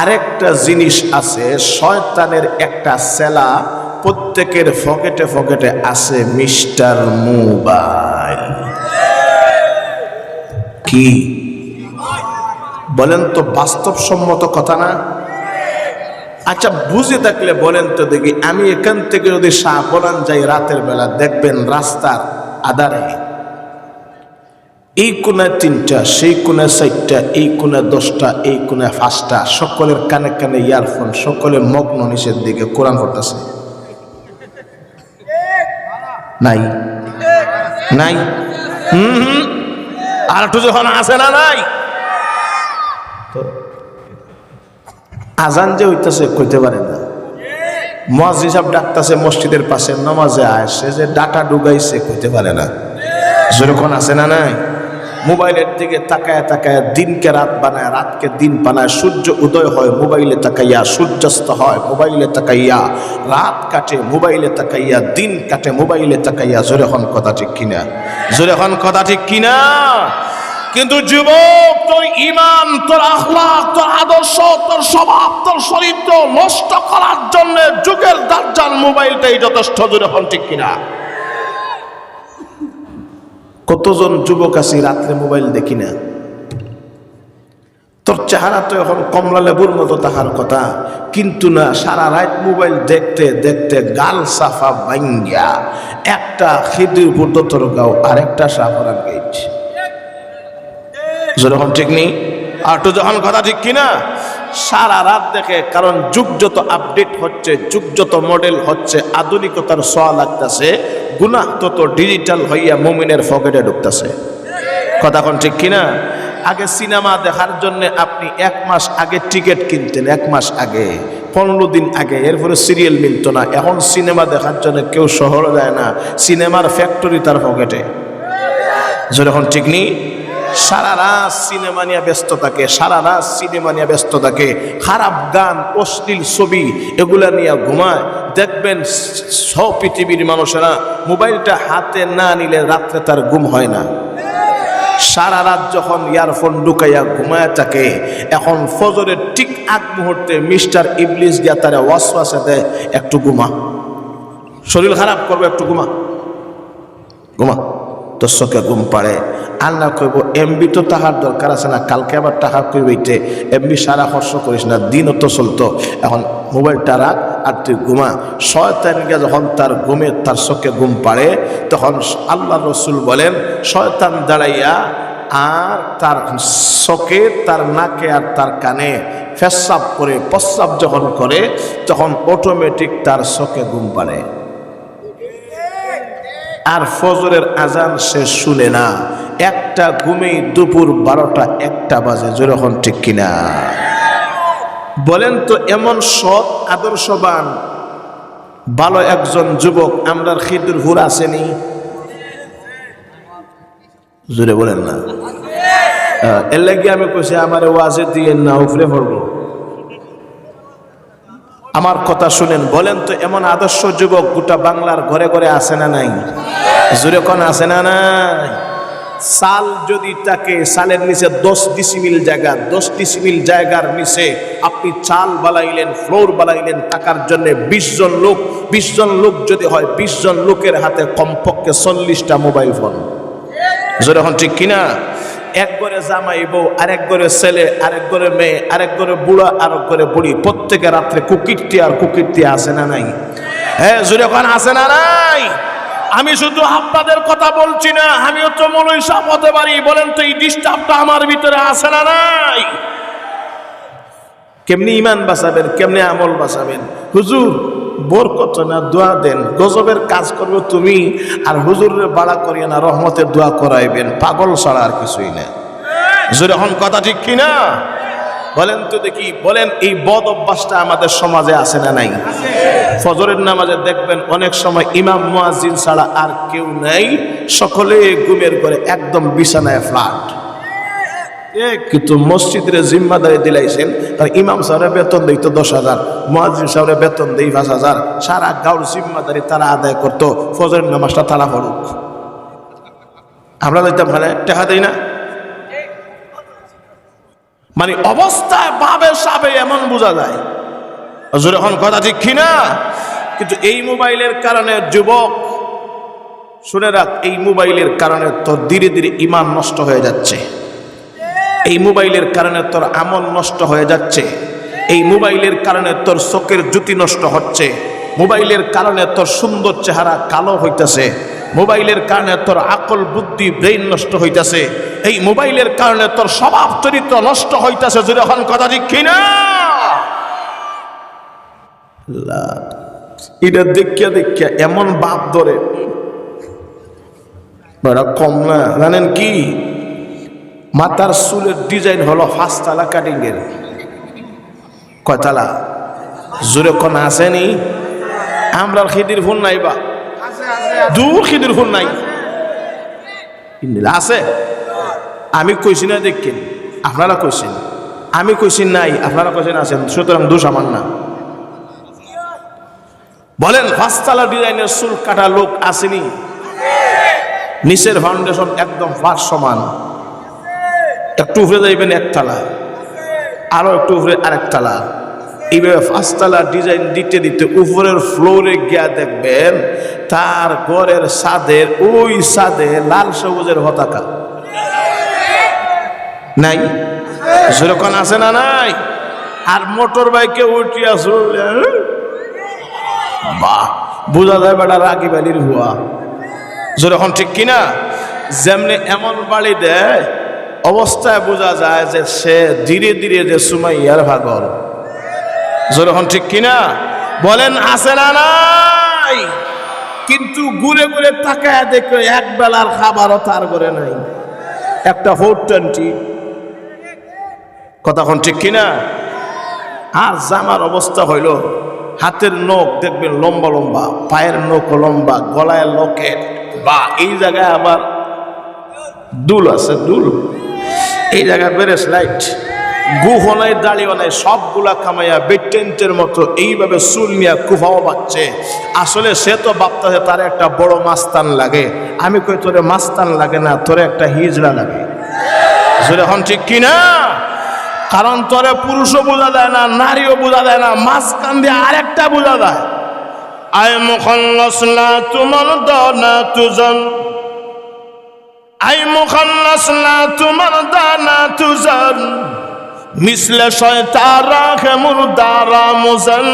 আরেকটা জিনিস আছে, শয়তানের একটা সেলা প্রত্যেকের ফকেটে ফকেটে আছে মিস্টার মোবাইল। কি? বলেন তো বাস্তবসম্মত কথা না? আচ্ছা বুঝে থাকলে বলেন তো দেখি, আমি এখান থেকে যদি শাহপরান যাই রাতের বেলা, দেখবেন রাস্তার আধারে এই কোনায় তিনটা, সেই কোনায় চারটা, এই কোনায় দশটা, এই কোনায় পাঁচটা, সকলের কানে কানে ইয়ারফোন সকলে মগ্ন নিচের দিকে কোরআন করতেছে নাই। নাই। হুম আর একটু যখন আসে না নাই? আজান যে হইতেছে কইতে পারে না। মজ হিসাব ডাকতেছে মসজিদের পাশে, নামাজে আসে যে ডাটা ডুগাইছে কইতে পারে না। যেরকম আছে না নাই? মোবাইলের দিকে তাকায় তাকায় দিনকে রাত বানায়, রাতকে দিন বানায়। সূর্য উদয় হয়, মোবাইলে তাকাইয়া সূর্যাস্ত হয়, মোবাইলে তাকাইয়া রাত কাটে, মোবাইলে তাকাইয়া দিন কাটে, মোবাইলে তাকাইয়া জোরে হন কথা ঠিক কিনা? জোরে হন কথা ঠিক কিনা? কিন্তু যুবক, তোর ইমান তোর আখলাক তোর আদর্শ, তোর স্বভাব, তোর চরিত্র নষ্ট করার জন্য যুগের দার্জাল মোবাইলটাই যথেষ্ট দূরে হন ঠিক কিনা? কতজন যুবক আছি রাত্রে মোবাইল দেখি না? তোর চেহারা তো এখন কমলা লেবুর মতো তাহার কথা। কিন্তু না, সারা রাত মোবাইল দেখতে দেখতে গাল সাফা ভাঙ্গিয়া একটা খিদির উপর তোর গাও, আরেকটা সাফারান গেছে যখন ঠিক নেই আর তো যখন কথা ঠিক কিনা? সারা রাত দেখে, কারণ যুগ যত আপডেট হচ্ছে, যুগ যত মডেল হচ্ছে, আধুনিকতার সোয়া লাগতেছে, গুনাহ তত ডিজিটাল হইয়া মুমিনের ফকেটে ঢুকতেছে। কথা কোন ঠিক কিনা? আগে সিনেমা দেখার জন্য আপনি এক মাস আগে টিকিট কিনতেন, এক মাস আগে, পনেরো দিন আগে, এরপরে সিরিয়াল মিলতো না। এখন সিনেমা দেখার জন্য কেউ শহরে যায় না সিনেমার ফ্যাক্টরি তার পকেটে। যখন ঠিক নেই? সারা রাত সিনেমা নিয়ে ব্যস্ত থাকে, সারা রাত সিনেমা নিয়ে ব্যস্ত থাকে। খারাপ গান, অশ্লীল ছবি, এগুলা নিয়ে ঘুমায়। দেখবেন সব পৃথিবীর মানুষেরা মোবাইলটা হাতে না নিলে রাত্রে তার ঘুম হয় না। সারা রাত যখন ইয়ারফোন ঢুকাইয়া ঘুমায় থাকে, এখন ফজরের ঠিক আগ মুহূর্তে মিস্টার ইবলিস গিয়া তারা ওয়াসওয়াসে দেয়, একটু ঘুমা। শরীর খারাপ করবে, একটু ঘুমা। ঘুমা। তোর চোখে ঘুম পাড়ে। আল্লাহ কইব, এমবি তো তাহার দরকার আছে না, কালকে আবার টাকা কইব এইটে, এমবি সারা খরচ করিস না, দিনও তো চলতো। এখন মোবাইলটা রাখ আর তুই ঘুমা। শয়তানকে যখন তার ঘুমে, তার চোখে ঘুম পাড়ে, তখন আল্লাহ রসুল বলেন, শয়তান দাঁড়াইয়া আর তার চোখে, তার নাকে আর তার কানে ফেসাব করে প্রস্রাব যখন করে, তখন অটোমেটিক তার চোখে ঘুম পাড়ে। আর ফজরের আজান সে শুনে না। একটা ঘুমেই দুপুর বারোটা, একটা বাজে যেরকম ঠিক কিনা? বলেন তো এমন সৎ, আদর্শবান, ভালো একজন যুবক আমরা খিদুর হুর আসেনি? জোরে বলেন না। এর লাগে আমি কইছি, আমার ওয়াজে দিয়ে না, উপরে পড়ব। আমার কথা শুনেন, বলেন তো এমন আদর্শ যুবক গোটা বাংলার ঘরে ঘরে আছে না নাই? জোরে কোন, আছে না নাই? সাল যদি তাকে সালের নিচে দশ ডিসিমিল জায়গা, দশ ডিসিমিল জায়গার নিচে আপনি চাল বালাইলেন, ফ্লোর বালাইলেন টাকার জন্য বিশ জন লোক, বিশ জন লোক যদি হয়, বিশ জন লোকের হাতে কমপক্ষে চল্লিশটা মোবাইল ফোন জোরে এখন ঠিক কিনা? এক ঘরে জামাই বউ, আরেক ঘরে ছেলে, আরেক ঘরে মেয়ে, আরেক ঘরে বুড়া, আরেক ঘরে বুড়ি। প্রত্যেকে রাত্রে কুকিরটি আর কুকিরটি আছে না নাই? হ্যাঁ জোরে এখন আছে না নাই? আমি শুধু আপনাদের কথা বলছি না আমিও তো মলই সাপ হতে পারি। বলেন তো, এই ডিস্টার্বটা আমার ভিতরে আসে না নাই? কেমনি ইমান বাঁচাবেন, কেমনি আমল বাঁচাবেন? হুজুর, বরকত না, দোয়া দেন। গজবের কাজ করবে তুমি, আর হুজুরের বাড়া করিয়ে না, রহমতের দোয়া করাইবেন। পাগল ছাড়া আর কিছুই না। হুজুর এখন কথা ঠিক কিনা? বলেন তো দেখি, বলেন এই বদ অভ্যাসটা আমাদের সমাজে আছে না নাই? ফজরের নামাজে দেখবেন অনেক সময় ইমাম, মুয়াজ্জিন ছাড়া আর কেউ নাই, সকলে ঘুমের করে একদম বিছানায় ফ্ল্যাট। কিন্তু মসজিদের জিম্মাদারি দিলাইছেন আর ইমাম সাহেবের বেতন দেই তো দশ হাজার মহাজিম সাহেবের বেতন দেই পাঁচ হাজার, সারা গাঁর জিম্মাদারি তারা আদায় করতো, ফজরের নামাজটা তারা পড়ুক। আমরা দিতাম মানে টাকা দেই না? মানে অবস্থায় ভাবে সাবে এমন বোঝা যায়। হুজুর এখন কথা ঠিক কিনা? কিন্তু এই মোবাইলের কারণে যুবক, শুনে রাখ, এই মোবাইলের কারণে তোর ধীরে ধীরে ইমান নষ্ট হয়ে যাচ্ছে। এই মোবাইলের কারণে তোর আমল নষ্ট হয়ে যাচ্ছে। এই মোবাইলের কারণে তোর চোখের জ্যোতি নষ্ট হচ্ছে। মোবাইলের কারণে তোর সুন্দর চেহারা কালো হইতেছে। মোবাইলের কারণে তোর আকল, বুদ্ধি, ব্রেইন নষ্ট হইতেছে। এই মোবাইলের কারণে তোর স্বভাব চরিত্র নষ্ট হইতেছে যদি এখন কথা ঠিক কিনা? এটা দেখিয়া দেখিয়া এমন বাপ ধরে। কম না, জানেন কি? মাথার চুলের ডিজাইন হলো ফাঁসতালা কাটিং এর কয়তালা জোরে কোন আসেনি আমরা খিদির ফোন নাই বা? দূর খিদির ফোন নাই। আছে। আমি কইছি না দেখেন, আপনারা কইছেন। আমি কইছি নাই, আপনারা কইছেন আছেন, সুতরাং দোষ আমার না। বলেন, ফাঁসতালা ডিজাইনের চুল কাটা লোক আসেনি? নিচের ফাউন্ডেশন একদম ফাঁস সমান। একটু উপরে যাইবেন একতলা আরও একটু উপরে আরেক তালা। এইভাবে পাঁচতলা ডিজাইন দিতে দিতে উপরের ফ্লোরে গিয়া দেখবেন, তার ঘরের ছাদের, ওই ছাদে লাল সবুজের পতাকা। নাই। যেরকম আছে না নাই? আর মোটর বাইকে উঠিয়া চলে বাহ, বোঝা যায় বেটা রাগি বালির হুয়া। যেরকম ঠিক কিনা যেমনি এমন বাড়ি দেয়, অবস্থায় বোঝা যায় যে সে ধীরে ধীরে যে সুমাইয়ার ভাগল যেরকম ঠিক কিনা বলেন, আছে না নাই? কিন্তু ঘুরে ঘুরে তাকায় দেখবে এক বেলার খাবারও তার করে নাই। একটা ফোর টোয়েন্টি। কথাখন ঠিক কিনা? আর জামার অবস্থা হইল, হাতের নখ দেখবেন লম্বা লম্বা, পায়ের নখ লম্বা, গলায় লকেট, বা এই জায়গায় আবার দুল আছে, দুল। এই জায়গায় বেড়ে লাইট গুহ নাই দাড়িও নাই সবগুলা কামাইয়া বেটেন্টের মতো এইভাবে চুল নিয়ে কুফাও পাচ্ছে আসলে সে তো ভাবতেছে তার একটা বড় মাস্তান লাগে। আমি কই, তোরে মাস্তান লাগে না, তোরে একটা হিজড়া লাগে। হন ঠিক কিনা? কারণ তোরে পুরুষও বোঝা যায় না, নারীও বোঝা যায় না, মাঝখান দিয়ে আরেকটা বোঝা যায় আয় মুখল্লাস লা তুমান দানা তুজন আই মুখল্লাস লা তুমান দানা তুজন মিসলে শয়তারা হে মুরদারা মুজন।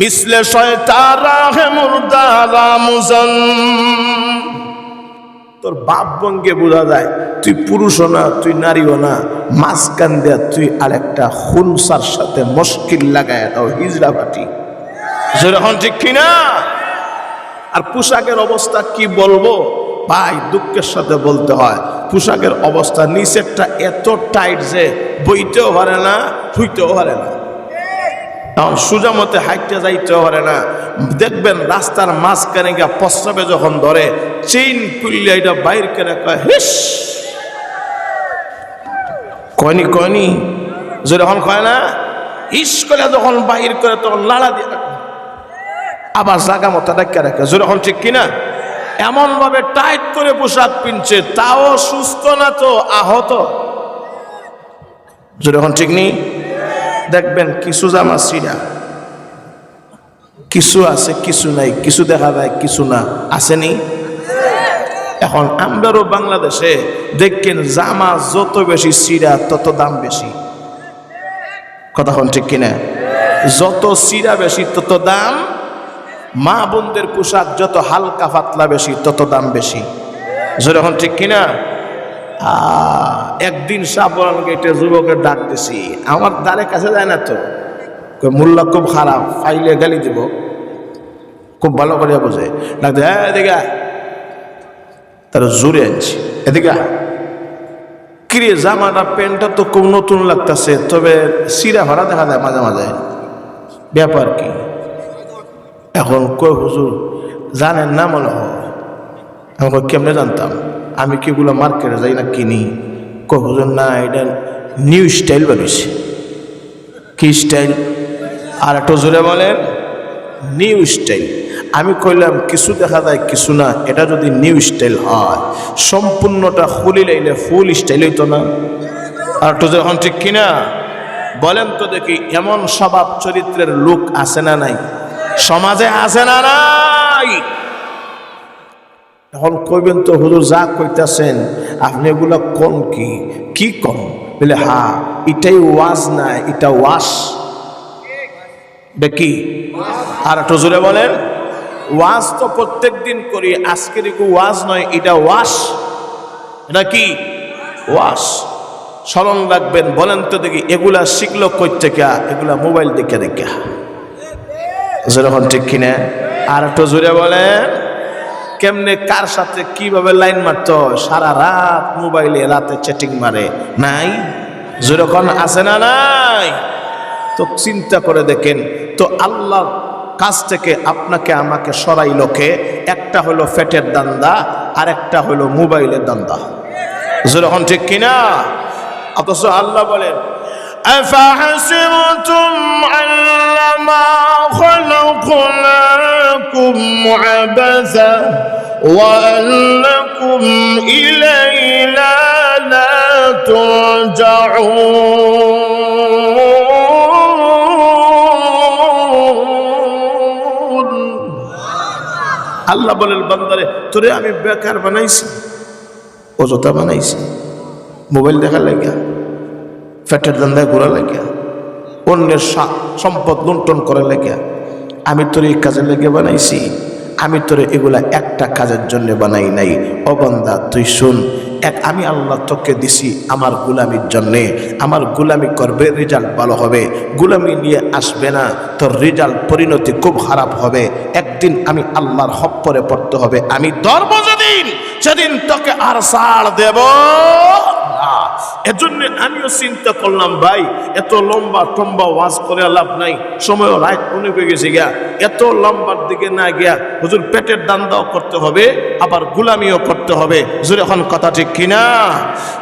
মিসলে শয়তারা হে মুরদারা মুজন। তোর বাপ বঙ্গে বোঝা যায়, তুই পুরুষও না, তুই নারীও না। মাঝখান দেয়া তুই আরেকটা হুনসার সাথে মুশকিল লাগায় দাও, হিজড়া বাটি। যেরকম ঠিক কিনা? আর পোশাকের অবস্থা কি বলব? ভাই, দুঃখের সাথে বলতে হয়, পোশাকের অবস্থা নিচেরটা এত টাইট যে বইতেও পারে না থুইতেও পারে না। সোজা মতে হাইটে যাইতেও পারে না। দেখবেন রাস্তার মাঝখানে গিয়া প্রস্রাবে যখন ধরে, চেইন কুল্লিয়া এটা বাইর করে কয় হিস কয়নি কয়নি যখন কয় না? ইস করে যখন বাহির করে তখন লাড়া দিয়ে। আবার জাগা মতো ডাক্কা রাখে যখন ঠিক কিনা? এমন ভাবে টাইট করে পোশাক পিনছে, তাও সুস্থ না তো, আহত। যখন ঠিক নেই দেখবেন কিছু জামা সিরা কিছু আছে, কিছু নাই, কিছু দেখা যায়, কিছু না। আসেনি? এখন আমরাও বাংলাদেশে দেখেন জামা যত বেশি সিরা তত দাম বেশি। কথা হন ঠিক কিনা? যত সিরা বেশি, তত দাম। মা বোনদের পোশাক যত হালকা পাতলা বেশি, তত দাম বেশি। যেরকম ঠিক কিনা? একদিন সাবরান গেটে যুবকের ডাক দিছি। আমার দ্বারে কাছে যায় না তো। মোল্লা, খুব খারাপ, ফাইলে গালি দিব। খুব ভালো করে বোঝে। ডাক হ্যাঁ এদিকে। তার জোরে আনছি, এদিকে। কিরে, জামাটা, প্যান্টটা তো খুব নতুন লাগতেছে, তবে সিরা ভাড়া দেখা যায় মাঝে মাঝে। ব্যাপার কি? এখন কই হুজুর, জানেন না মনে হয়। আমি কেমনে জানতাম? আমি কিগুলো মার্কেটে যাই না কিনি? কখন না, এটা নিউ স্টাইল বানিয়েছে কি স্টাইল আর একটু জোরে বলেন নিউ স্টাইল আমি কইলাম, কিছু দেখা যায়, কিছু না, এটা যদি নিউ স্টাইল হয়, সম্পূর্ণটা খুলি লাইলে ফুল স্টাইল হইতো না। আর একটু যখন ঠিক কিনা? বলেন তো দেখি, এমন স্বভাব চরিত্রের লোক আছে না নাই? সমাজে আছে না নাই? এখন কইবেন তো, হুজুর যা কইতাছেন, আপনি এগুলা কোন কি? কি কম বলে, হা, এটাই ওয়াজ না, এটা ওয়াস কি? আর একটু জোরে বলেন, ওয়াজ তো প্রত্যেক দিন করি, আজকের ওয়াজ নয়, এটা ওয়াস এটা কি? ওয়াস স্মরণ রাখবেন, বলেন তো দেখি, এগুলা শিখলো কই থেকে এগুলা মোবাইল দেখে দেখে। যেরকম ঠিক কিনা? আর একটু জোরে বলেন কেমনে কার সাথে কিভাবে লাইন মারতো সারা রাত মোবাইলে রাতে চ্যাটিং মারে নাই যেরকম আছে না নাই তো চিন্তা করে দেখেন তো আল্লাহর কাছ থেকে আপনাকে আমাকে সরাই লোকে একটা হলো ফেটের দান্দা আর একটা হলো মোবাইলের দান্দা যেরকম ঠিক কিনা অথচ আল্লাহ বলেন أفحسبتم أنما خلقناكم عبثا وأنكم إلينا لا ترجعون আল্লাহ বলেন বান্দারে তোরে আমি বেকার বানাইছি অযথা বানাইছি মোবাইল দেখার লাগিয়া ফ্যাটের দান্দায় ঘোরা লাগিয়া অন্যের সা- সম্পদ লুণ্ঠন করার লাগিয়া আমি তোর এই কাজের লেগে বানাইছি। আমি তোরে এগুলা একটা কাজের জন্য বানাই নাই। অবন্দা তুই শুন, এক আমি আল্লাহ তোকে দিছি আমার গুলামির জন্যে। আমার গুলামি করবে, রেজাল্ট ভালো হবে। গুলামি নিয়ে আসবে না, তোর রেজাল্ট পরিণতি খুব খারাপ হবে। একদিন আমি আল্লাহর হপ্পরে পড়তে হবে। আমি ধর্ম যেদিন সেদিন তোকে আর সার দেব। এজন্য আমিও চিন্তা করলাম, ভাই, এত লম্বা টম্বা ওয়াজ করে লাভ নাই সময় রাত অনেক হয়ে গেছে গিয়া। এত লম্বার দিকে না গিয়া হুজুর পেটের দান্দাও করতে হবে, আবার গুলামিও করতে হবে। হুজুর, এখন কথা ঠিক কিনা?